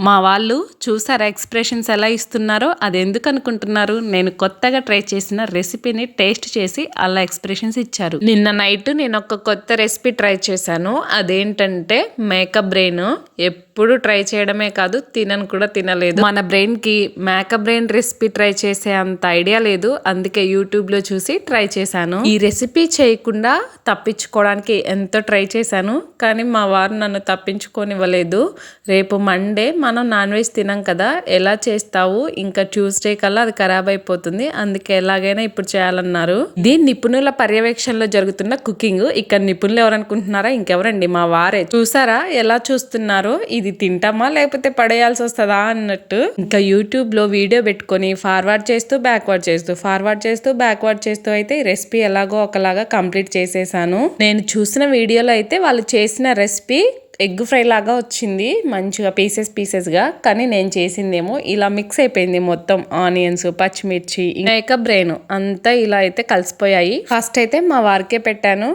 మా వాళ్ళు చూసారా ఎక్స్ప్రెషన్స్ ఎలా ఇస్తున్నారో? అది ఎందుకు అనుకుంటున్నారు? నేను కొత్తగా ట్రై చేసిన రెసిపీని టేస్ట్ చేసి అలా ఎక్స్ప్రెషన్స్ ఇచ్చారు. నిన్న నైట్ నేను ఒక కొత్త రెసిపీ ట్రై చేశాను. అదేంటంటే మేకప్ బ్రెయిన్. ఎప్పుడు ట్రై చేయడమే కాదు తినను కూడా తినలేదు. మన బ్రెయిన్కి మేకప్ బ్రెయిన్ రెసిపీ ట్రై చేసే అంత ఐడియా లేదు. అందుకే యూట్యూబ్లో చూసి ట్రై చేశాను. ఈ రెసిపీ చేయకుండా తప్పించుకోవడానికి ఎంతో ట్రై చేశాను. కానీ మా వారు నన్ను తప్పించుకోనివ్వలేదు. రేపు మండే మా మనం నాన్ వెజ్ తినాం కదా ఎలా చేస్తావు? ఇంకా ట్యూస్డే కల్లా అది ఖరాబ్ అయిపోతుంది. అందుకే ఎలాగైనా ఇప్పుడు చేయాలన్నారు. ఇది నిపుణుల పర్యవేక్షణలో జరుగుతున్న కుకింగ్. ఇక్కడ నిపుణులు ఎవరనుకుంటున్నారా ఇంకెవరండి? మా వారే. చూసారా? ఎలా చూస్తున్నారో? ఇది తింటామా? లేకపోతే పడేయాల్సి వస్తుందా అన్నట్టు. ఇంకా యూట్యూబ్లో వీడియో పెట్టుకొని ఫార్వర్డ్ చేస్తూ బ్యాక్వర్డ్ చేస్తూ ఫార్వర్డ్ చేస్తూ బ్యాక్వర్డ్ చేస్తూ అయితే ఈ రెసిపీ ఎలాగో ఒకలాగా కంప్లీట్ చేసేసాను. నేను చూసిన వీడియోలో అయితే వాళ్ళు చేసిన రెసిపీ ఎగ్ ఫ్రై లాగా వచ్చింది మంచిగా పీసెస్ పీసెస్గా. కానీ నేను చేసిందేమో ఇలా మిక్స్ అయిపోయింది మొత్తం ఆనియన్స్ పచ్చిమిర్చి ఇంకా బ్రెయిన్ అంతా ఇలా అయితే కలిసిపోయాయి. ఫస్ట్ అయితే మా వారికే పెట్టాను.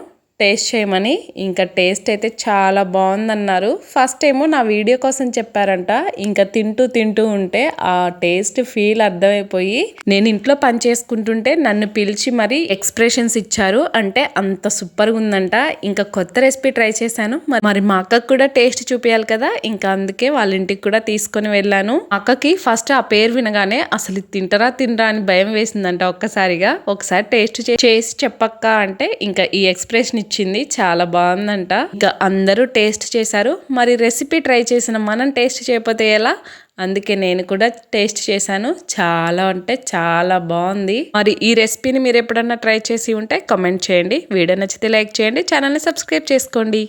టేస్ట్ చేయమని. ఇంకా టేస్ట్ అయితే చాలా బాగుందన్నారు. ఫస్ట్ ఏమో నా వీడియో కోసం చెప్పారంట. ఇంకా తింటూ తింటూ ఉంటే ఆ టేస్ట్ ఫీల్ అర్థమైపోయి నేను ఇంట్లో పని చేసుకుంటుంటే నన్ను పిలిచి మరి ఎక్స్ప్రెషన్స్ ఇచ్చారు. అంటే అంత సూపర్గా ఉందంట. ఇంకా కొత్త రెసిపీ ట్రై చేశాను. మరి మా అక్కకు కూడా టేస్ట్ చూపించాలి కదా. ఇంకా అందుకే వాళ్ళ ఇంటికి కూడా తీసుకొని వెళ్ళాను. అక్కకి ఫస్ట్ ఆ పేరు వినగానే అసలు తింటరా తినరా అని భయం వేసిందంట ఒక్కసారిగా. ఒకసారి టేస్ట్ చేసి చెప్పక్క అంటే ఇంకా ఈ ఎక్స్ప్రెషన్ ఇచ్చింది చాలా బాగుందంట. ఇంకా అందరూ టేస్ట్ చేశారు. మరి రెసిపీ ట్రై చేసిన మనం టేస్ట్ చేయకపోతే ఎలా? అందుకే నేను కూడా టేస్ట్ చేశాను. చాలా అంటే చాలా బాగుంది. మరి ఈ రెసిపీని మీరు ఎప్పుడన్నా ట్రై చేసి ఉంటే కమెంట్ చేయండి. వీడియో నచ్చితే లైక్ చేయండి. ఛానల్ని సబ్స్క్రైబ్ చేసుకోండి.